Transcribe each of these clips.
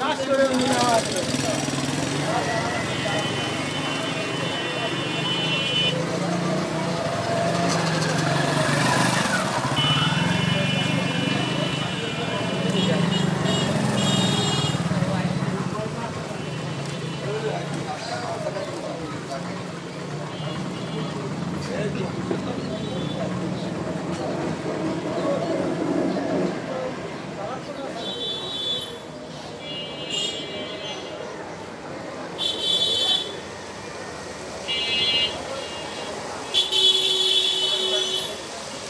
Grazie görelim ya.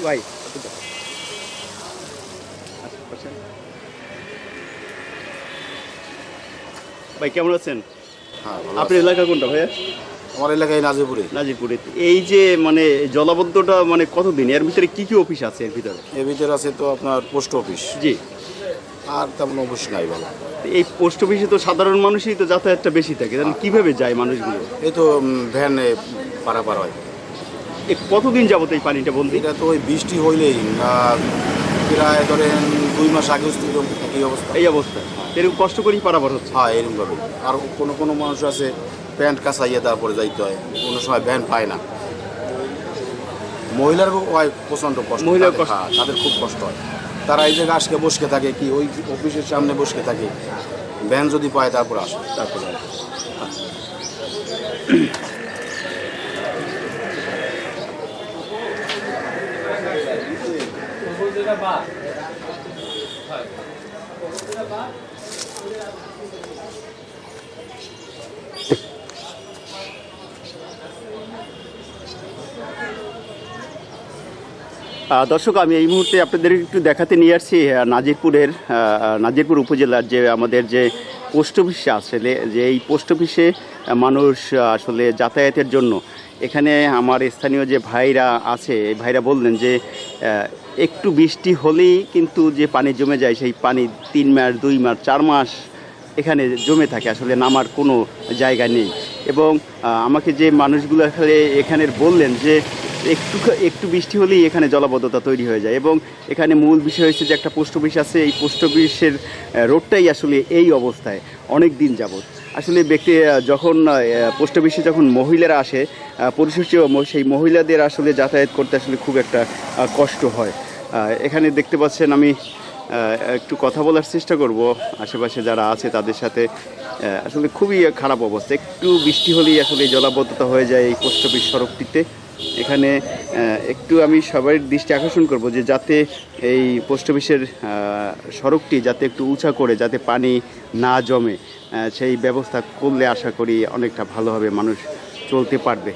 ভাই ভাই কেমন আছেন? হ্যাঁ আপনার এলাকা কোনটা ভাইয়া? আমার এলাকায় নাজিপুরে। নাজিরপুরে এই যে মানে জলাবদ্ধটা মানে কতদিন? এর ভিতরে কি কি অফিস আছে এর ভিতরে? এর ভিতরে আছে তো আপনার পোস্ট অফিস। জি। আর তেমন অফিস নাই ভালো। এই পোস্ট অফিসে তো সাধারণ মানুষই তো যাতায়াতটা বেশি থাকে। তাহলে কীভাবে যায় মানুষগুলো? এই তো ভ্যানে পারাপার হয়। কতদিন যাবত এই পানিটা বন্দি? এটা তো ওই বৃষ্টি হইলেই প্রায় ধরেন দুই মাস আগে একই অবস্থা। এই অবস্থা। এরকম কষ্ট করেই পারাবার হচ্ছে? হ্যাঁ এরকমভাবে। আর কোনো কোনো মানুষ আছে প্যান্ট কাঁচাইয়ে তারপরে যাইতে হয়। কোনো সময় ভ্যান পায় না। মহিলার হয় প্রচণ্ড কষ্ট। মহিলার কষ্ট। হ্যাঁ, তাদের খুব কষ্ট হয়। তারা এই জায়গায় আজকে বসকে থাকে কি ওই অফিসের সামনে বসকে থাকে ভ্যান যদি পায় তারপর আসে। তারপরে দর্শক, আমি এই মুহূর্তে আপনাদের একটু দেখাতে নিয়ে আসছি নাজিরপুরের নাজিরপুর উপজেলার যে আমাদের যে পোস্ট অফিসে আসলে যে এই পোস্ট অফিসে মানুষ আসলে যাতায়াতের জন্য। এখানে আমার স্থানীয় যে ভাইরা আছে, এই ভাইরা বললেন যে একটু বৃষ্টি হলেই কিন্তু যে পানি জমে যায়, সেই পানি তিন মাস, দুই মাস, চার মাস এখানে জমে থাকে, আসলে নামার কোনো জায়গা নেই। এবং আমাকে যে মানুষগুলো আসলে এখানের বললেন যে একটু একটু বৃষ্টি হলেই এখানে জলাবদ্ধতা তৈরি হয়ে যায় এবং এখানে মূল বিষয় হচ্ছে যে একটা পোস্ট অফিস আছে, এই পোস্ট অফিসের রোডটাই আসলে এই অবস্থায় অনেক দিন যাবৎ। আসলে ব্যক্তি যখন পোস্ট অফিসে যখন মহিলারা আসে পরিশেষে সেই মহিলাদের আসলে যাতায়াত করতে আসলে খুব একটা কষ্ট হয়। এখানে দেখতে পাচ্ছেন আমি একটু কথা বলার চেষ্টা করব। আশেপাশে যারা আছে তাদের সাথে আসলে খুবই খারাপ অবস্থা। একটু বৃষ্টি হলেই আসলে জলাবদ্ধতা হয়ে যায় এই পোস্ট অফিস সড়কটিতে। এখানে একটু আমি সবার দৃষ্টি আকর্ষণ করব যে যাতে এই পোস্ট অফিসের সড়কটি যাতে একটু উঁচা করে, যাতে পানি না জমে সেই ব্যবস্থা করলে আশা করি অনেকটা ভালোভাবে মানুষ চলতে পারবে।